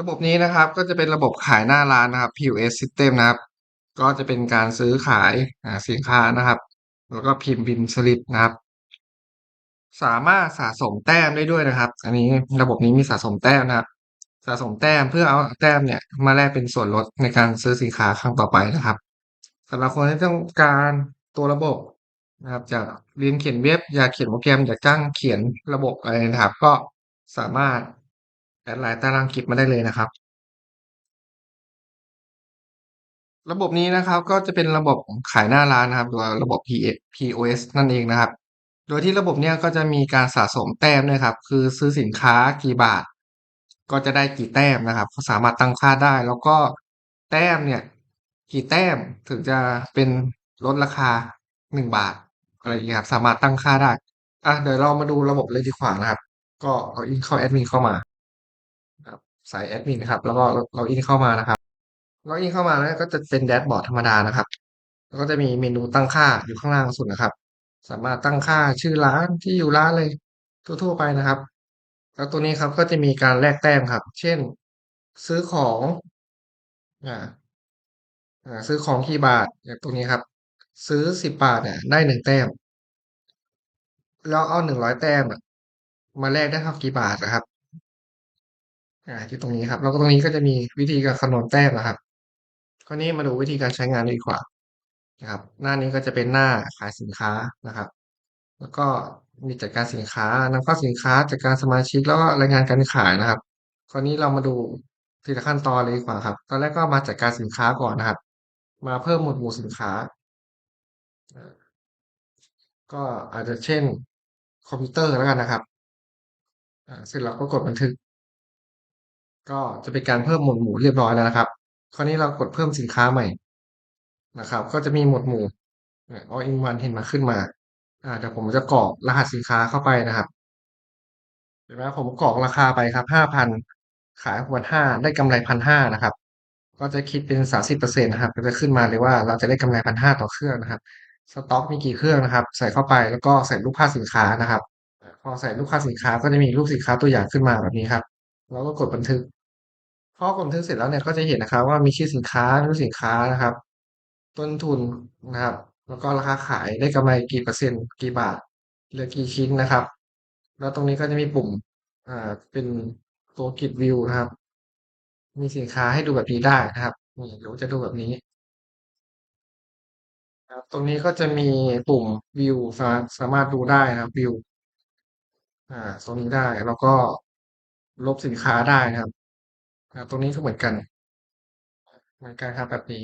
ระบบนี้นะครับ ก็จะเป็นระบบขายหน้าร้านนะครับ POS System นะครับ ก็จะเป็นการซื้อขายสินค้านะครับ แล้วก็พิมพ์บิลสลิปนะครับ สามารถสะสมแต้มได้ด้วยนะครับ อันนี้ระบบนี้มีสะสมแต้มนะครับ สะสมแต้มเพื่อเอาแต้มเนี่ยมาแลกเป็นส่วนลดในการซื้อสินค้าครั้งต่อไปนะครับสำหรับคนที่ต้องการตัวระบบนะครับจะเรียนเขียนเว็บอยากเขียนโปรแกรมอยากจ้างเขียนระบบอะไรนะครับ ก็สามารถ แอดไลน์ต้ล่างคลิปมาได้เลยนะครับ ระบบนี้นะครับก็จะเป็นระบบขายหน้าร้านนะครับหรือว่าระบบ POS นั่นเองนะครับ โดยที่ระบบเนี้ยก็จะมีการสะสมแต้มด้วยครับ คือซื้อสินค้ากี่บาท ก็จะได้กี่แต้มนะครับก็สามารถตั้งค่าได้ แล้วก็แต้มเนี่ยกี่แต้มถึงจะเป็นลดราคา1บาทอะไรอย่างเงี้ยครับสามารถตั้งค่าได้อะเดี๋ยวเรามาดูระบบเลยดีกว่านะครับ ก็ล็อกอินเข้าแอดมินเข้ามา ครับใส่แอดมินนะครับ แล้วก็ล็อกอินเข้ามานะครับล็อกอินเข้ามาแล้วก็จะเป็นแดชบอร์ดธรรมดานะครับ แล้วก็จะมีเมนูตั้งค่าอยู่ข้างล่างสุดนะครับ สามารถตั้งค่าชื่อร้านที่อยู่ร้านอะไรทั่วๆไปนะครับ แล้วตัวนี้ครับก็จะมีการแลกแต้มครับ เช่น ซื้อของอ่าซื้อของกี่บาทอย่างตรงนี้ครับ ซื้อ10บบาทเนี่ยได้1แต้ม แล้วเอา100แต้มมาแลกได้เท่ากี่บาทอะครับ อ่าที่ตรงนี้ครับ แล้วก็ตรงนี้ก็จะมีวิธีการคำนวณแต้มนะครับคราวนี้มาดูวิธีการใช้งานดีกว่านะครับ หน้านี้ก็จะเป็นหน้าขายสินค้านะครับ แล้วก็มีจัดการสินค้านำเข้าสินค้าจัดการสมาชิกแล้วก็รายงานการขายนะครับ คราวนี้เรามาดูทีละขั้นตอนเลยดีกว่าครับ ตอนแรกก็มาจัดการสินค้าก่อนนะครับ มาเพิ่มหมวดหมู่สินค้า ก็อาจจะเช่นคอมพิวเตอร์แล้วกันนะครับอ่าเสร็จแล้วก็กดบันทึก ก็จะเป็นการเพิ่มหมวดหมู่เรียบร้อยแล้วนะครับ คราวนี้เรากดเพิ่มสินค้าใหม่นะครับ ก็จะมีหมวดหมู่อ่า All in one เห็นมาขึ้นมาอ่าเดี๋ยวผมจะกรอกรหัสสินค้าเข้าไปนะครับเห็นไหมผมกรอกราคาไปครับ5,000ขาย6,500ได้กำไร1,500นะครับ ก็จะคิดเป็น30%นนะครับ ก็จะขึ้นมาเลยว่าเราจะได้กำไร1,500ต่อเครื่องนะครับ สต็อกมีกี่เครื่องนะครับ ใส่เข้าไปแล้วก็ใส่รูปภาพสินค้านะครับ พอใส่รูปภาพสินค้าก็จะมีรูปสินค้าตัวอย่างขึ้นมาแบบนี้ครับเราก็กดบันทึก พอกดบันทึกเสร็จแล้วเนี่ยก็จะเห็นนะครับ ว่ามีชื่อสินค้ารูปสินค้านะครับ ต้นทุนนะครับ แล้วก็ราคาขายได้กำไรกี่เปอร์เซ็นต์กี่บาทเหลือกี่ชิ้นนะครับ แล้วตรงนี้ก็จะมีปุ่มอ่าเป็นตัว Grid View นะครับ มีสินค้าให้ดูแบบนี้ได้นะครับนี่เดี๋ยวจะดูแบบนี้ครับตรงนี้ก็จะมีปุ่มวิวสาสามารถดูได้นะครับวิวอ่าตรงนี้ได้แล้วก็ลบสินค้าได้นะครับ อ่าตรงนี้ก็เหมือนกัน เหมือนกันครับแบบนี้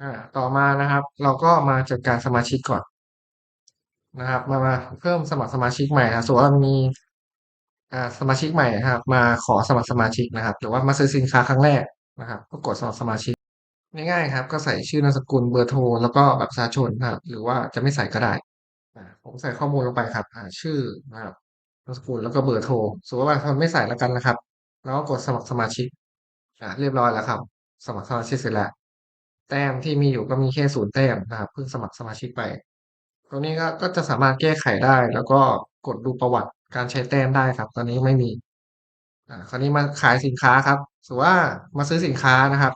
อาต่อมานะครับ เราก็มาจัดการสมาชิกก่อนนะครับ มามาเพิ่มสมัครสมาชิกใหม่นะครับสมมติว่ามีอ่าสมาชิกใหม่นะครับ มาขอสมัครสมาชิกนะครับหรือว่ามาซื้อสินค้าครั้งแรกนะครับก็กดสมัครสมาชิกง่ายๆครับ ก็ใส่ชื่อนามสกุลเบอร์โทรแล้วก็บัตรประชาชนนะครับ หรือว่าจะไม่ใส่ก็ได้ผมใส่ข้อมูลลงไปครับชื่อนะครับ นามสกุลแล้วก็เบอร์โทรสมมุติว่าถ้าไม่ใส่แล้วกันนะครับเราก็กดสมัครสมาชิกอ่าเรียบร้อยแล้วครับ สมัครสมาชิกเสร็จแล้ว แต้มที่มีอยู่ก็มีแค่0แต้มนะครับเพิ่งสมัครสมาชิกไป ตรงนี้ก็ก็จะสามารถแก้ไขได้ แล้วก็กดดูประวัติการใช้แต้มได้ครับ ตอนนี้ไม่มีอ่าคราวนี้มาขายสินค้าครับสมมุติว่ามาซื้อสินค้านะครับ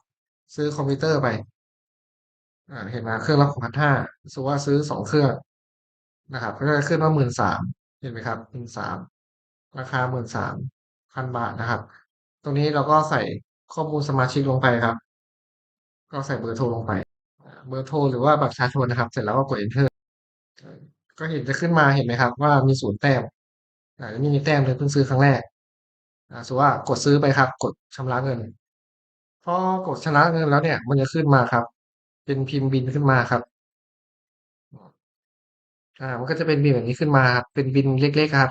ซื้อคอมพิวเตอร์ไปอ่าเห็นไหมเครื่องละ6,500สมมุติว่าซื้อ2เครื่องนะครับ ก็จะขึ้นว่า13,000 เห็นไหมครับ13,000ราคา13,000บาทนะครับ ตรงนี้เราก็ใส่ข้อมูลสมาชิกลงไปครับ ก็ใส่เบอร์โทรลงไป เบอร์โทรหรือว่าบัตรประชาชนนะครับ เสร็จแล้วก็กด Enter ก็เห็นจะขึ้นมาเห็นไหมครับ ว่ามี0แต้มอ่าไม่มีแต้มเลยเพิ่งซื้อครั้งแรกอ่าสมมุติว่ากดซื้อไปครับ กดชำระเงินพอกดชำระเงินแล้วเนี่ย มันจะขึ้นมาครับ เป็นพิมพ์บิลขึ้นมาครับ อ่า มันก็จะเป็นบิลแบบนี้ขึ้นมาครับเป็นบิลเล็กๆครับ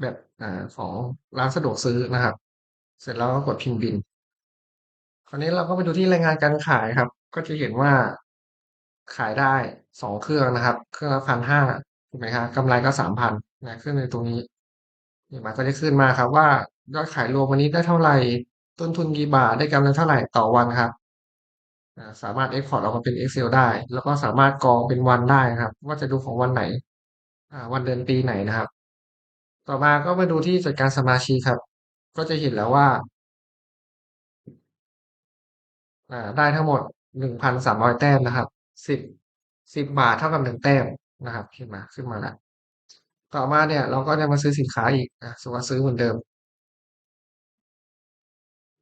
แบบอ่าของร้านสะดวกซื้อนะครับ เสร็จแล้วก็กดพิมพ์บิลคราวนี้เราก็ไปดูที่รายงานการขายครับ ก็จะเห็นว่าขายได้2เครื่องนะครับ เครื่องละ1,500ถูกไหมครับกำไรก็3,000นนะขึ้นในตรงนี้เห็นไหมก็จะขึ้นมาครับ ว่ายอดขายรวมวันนี้ได้เท่าไหร่ ต้นทุนกี่บาทได้กำไรเท่าไหร่ต่อวันครับ สามารถ export ออกมาเป็น Excel ได้ แล้วก็สามารถกรองเป็นวันได้นะครับ ว่าจะดูของวันไหนวันเดือนปีไหนนะครับ ต่อมาก็มาดูที่จัดการสมาชิกครับ ก็จะเห็นแล้วว่าได้ทั้งหมด1,300แต้มนะครับ10 10บบาทเท่ากับ1แต้มนะครับขึ้นมาขึ้นมาแล้วต่อมาเนี่ย เราก็จะมาซื้อสินค้าอีกอ่าสมมติว่าซื้อเหมือนเดิม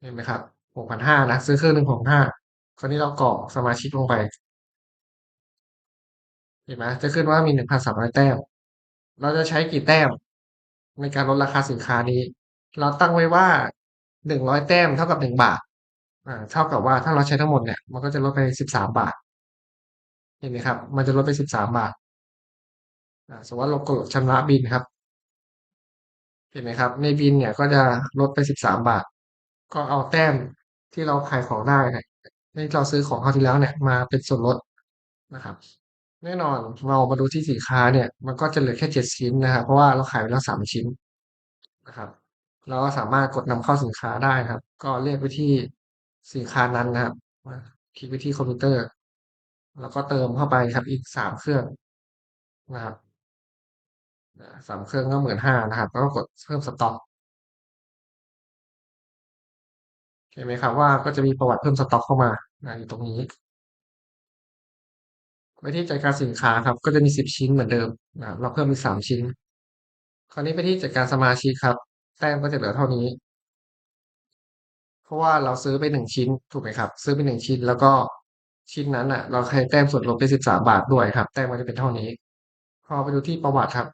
เห็นไหมครับ6,500นห้านะซื้อเครื่องหนึ่ง6,500 คราวนี้เรากรอกสมาชิกลงไป เห็นไหมจะขึ้นว่ามี1,300แต้ม เราจะใช้กี่แต้ม ในการลดราคาสินค้านี้ เราตั้งไว้ว่า100แต้มเท่ากับ1บาท อ่า เท่ากับว่าถ้าเราใช้ทั้งหมดเนี่ย มันก็จะลดไป13บสามบาท เห็นไหมครับ มันจะลดไป13บสาทอ่าสมมติว่าเรากดชำระบิลครับ เห็นไหมครับ ในบิลเนี่ยก็จะลดไป13บาท ก็เอาแต้มที่เราขายของได้เนี่ย ที่เราซื้อของคราวที่แล้วเนี่ยมาเป็นส่วนลดนะครับ แน่นอนเรามาดูที่สินค้าเนี่ย มันก็จะเหลือแค่7ชิ้นนะครับ เพราะว่าเราขายไปแล้ว3ชิ้นนะครับ เราก็สามารถกดนำเข้าสินค้าได้ครับ ก็เลือกไปที่สินค้านั้นนะครับอ่าคลิกไปที่คอมพิวเตอร์ แล้วก็เติมเข้าไปครับอีก3เครื่องนะครับอ่า3เครื่องก็15,000นะครับ แล้วก็กดเพิ่มสต็อก เห็นไหมครับว่าก็จะมีประวัติเพิ่มสต็อกเข้ามาอ่าอยู่ตรงนี้ไปที่จัดการสินค้าครับ ก็จะมี10ชิ้นเหมือนเดิมนะเราเพิ่มอีก3ชิ้น คราวนี้ไปที่จัดการสมาชิกครับ แต้มก็จะเหลือเท่านี้ เพราะว่าเราซื้อไป1ชิ้นถูกไหมครับ ซื้อไป1ชิ้นแล้วก็ชิ้นนั้นน่ะ เราใช้แต้มส่วนลดไป13บสาบาทด้วยครับ แต้มก็จะเป็นเท่านี้ พอไปดูที่ประวัติครับ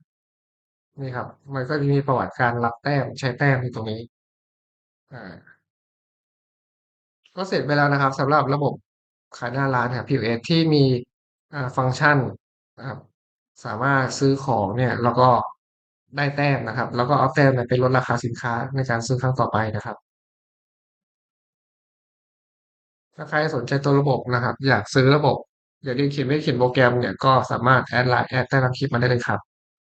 นี่ครับ มันก็จะมีประวัติการรับแต้มใช้แต้มอยู่ตรงนี้อ่า ก็เสร็จไปแล้วนะครับสำหรับระบบขายหน้าร้านครับ POS ที่มีฟังก์ชันนะครับสามารถซื้อของเนี่ยแล้วก็ได้แต้มนะครับ แล้วก็เอาแต้มไปลดราคาสินค้าในการซื้อครั้งต่อไปนะครับ ถ้าใครสนใจตัวระบบนะครับ อยากซื้อระบบ อยากจะเขียนไม่เขียนโปรแกรมเนี่ยก็สามารถแอด LINE แอดใต้ล่างคลิปมาได้เลยครับ